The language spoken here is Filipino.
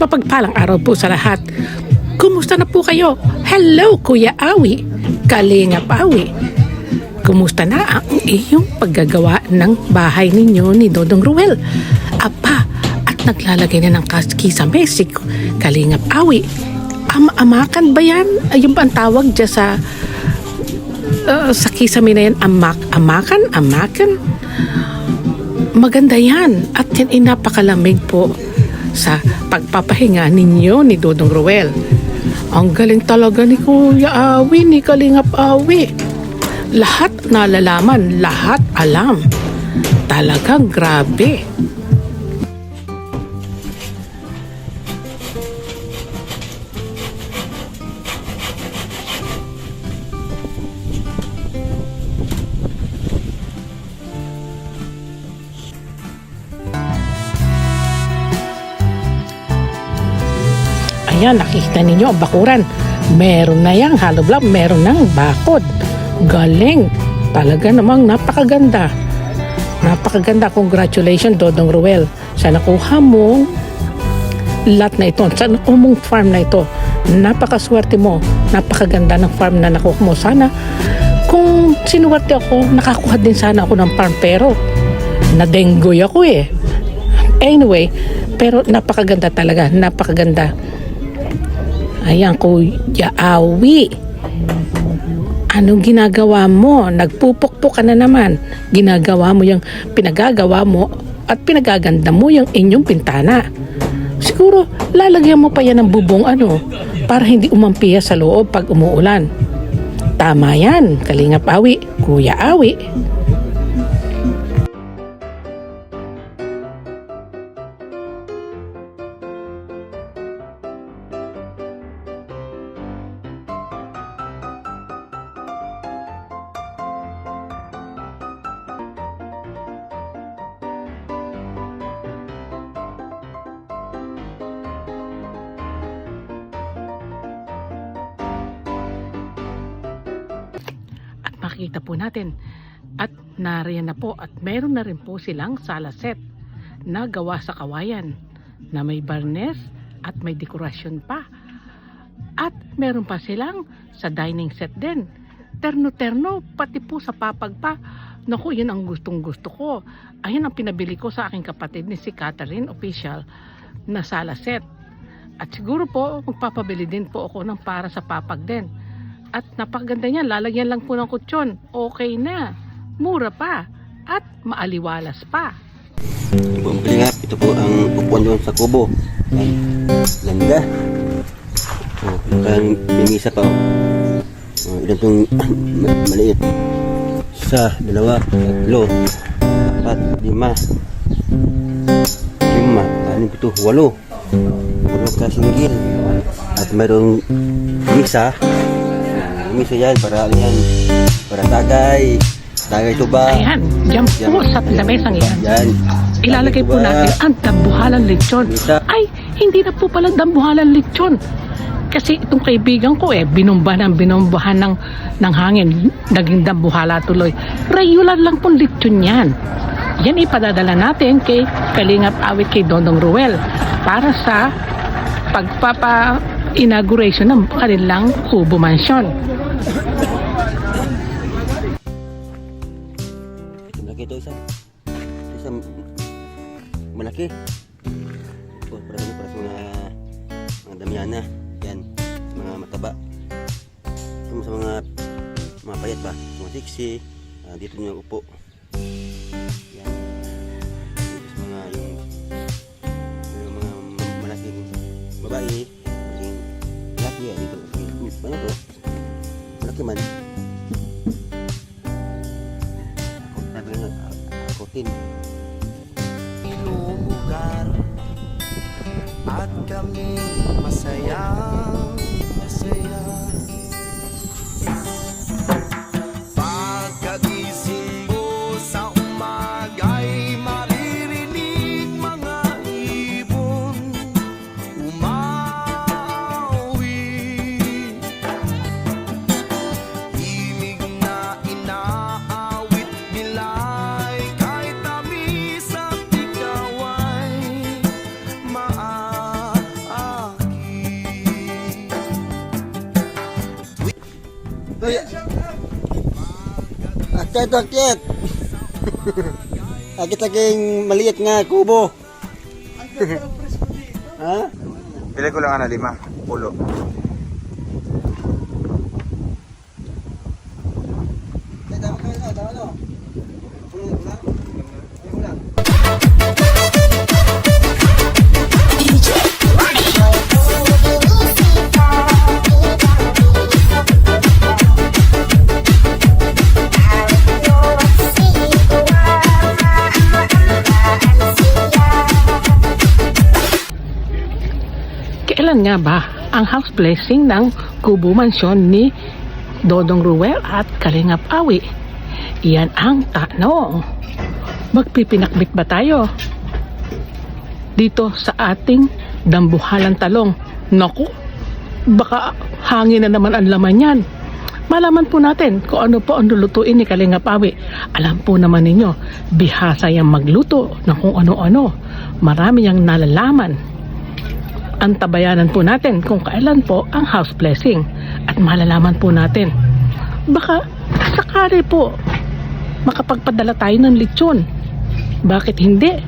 Mapagpalang araw po sa lahat. Kumusta na po kayo? Hello, Kuya Awi. Kalingap Awi. Kumusta na ang iyong paggagawa ng bahay ninyo ni Dodong Ruel? Apa, at naglalagay na ng kaski sa Mesik. Kalingap Awi. Am-amakan ba yan? Ayun ba ang tawag dyan sa uh, sa kisame na yan? Amak, amakan? Amakan? Maganda yan. At yan napakalamig po sa pagpapahinga ninyo ni Dodong Ruel. Ang galing talaga ni Kuya Awi, ni Kalingap Awi. Lahat nalalaman, lahat alam. Talagang grabe. Ayan, nakikita ninyo ang bakuran. Meron na yang hollow block, meron ng bakod. Galing. Talaga namang napakaganda. Napakaganda. Congratulations, Dodong Ruel. Sa nakuha mong lot na ito. Sa nakuha mong farm na ito. Napakaswerte mo. Napakaganda ng farm na nakuha mo. Sana kung sinuwerte ako, nakakuha din sana ako ng farm. Pero nadenggoy ako eh. Anyway, pero napakaganda talaga. Napakaganda. Ayan, Kuya Awi. Anong ginagawa mo? Nagpupukpok ka na naman. Ginagawa mo yung pinagagawa mo at pinagaganda mo yung inyong pintana. Siguro, lalagyan mo pa yan ng bubong ano para hindi umampiya sa loob pag umuulan. Tama yan, Kalingap Awi, Kuya Awi. At makita po natin. At nariyan na po at meron na rin po silang sala set na gawa sa kawayan na may barnes at may dekorasyon pa. At meron pa silang sa dining set din. Terno-terno pati po sa papag pa. Naku yun ang gustong gusto ko. Ayun ang pinabili ko sa aking kapatid ni si Catherine official na sala set. At siguro po magpapabili din po ako ng para sa papag din at napakaganda niya, lalagyan lang po ng kutsyon. Okay na. Mura pa. At maaliwalas pa. Ang kalingap. Ito po ang upuan doon sa kubo. Ay, ganda. Oh, kang mimisa pa. Oh. Oh, ilan itong ma- maliit. Isa, dalawa, tatlo, apat, lima. Lima, anim, pito, walo. Walo kasinggil. At mayroong misa. Misa yan para ano yan. Para tagay. Tagay tuba. Ayan, dyan po sa lamesang yan. Yan. Ilalagay po natin ang dambuhalan lechon. Ay, hindi na po pala dambuhalan lechon. Kasi itong kaibigan ko eh, binumba ng binumbahan ng, ng hangin. Naging dambuhala tuloy. Regular lang pong lechon yan. Yan ipadadala natin kay Kalingap Awit kay Dondong Ruel para sa pagpapa-inauguration ng kanilang Kubo Mansion. Ito isa. Isa malaki. Ito para sa para sa mga mga damiana. Yan. Mga mataba. Sa mga mga payat ba? Mga sexy. Ah, dito niyo upo. Babae. Malaking laki yan dito. Ano to? Malaki man. Sabi nga, akotin. lugar at kami masaya masaya Akit, akit. akit aking maliit nga kubo. Ang presyo presko dito. ha? Pili ko lang na lima. Pulo. Kailan nga ba ang house blessing ng Kubo Mansyon ni Dodong Ruel at Kalingap Awi? Iyan ang tanong. Magpipinakbit ba tayo? Dito sa ating dambuhalang talong. Naku, baka hangin na naman ang laman yan. Malaman po natin kung ano po ang lulutuin ni Kalingap Awi. Alam po naman ninyo, bihasa yung magluto ng kung ano-ano. Marami yung nalalaman antabayanan po natin kung kailan po ang house blessing at malalaman po natin. Baka sakali po makapagpadala tayo ng lechon. Bakit hindi?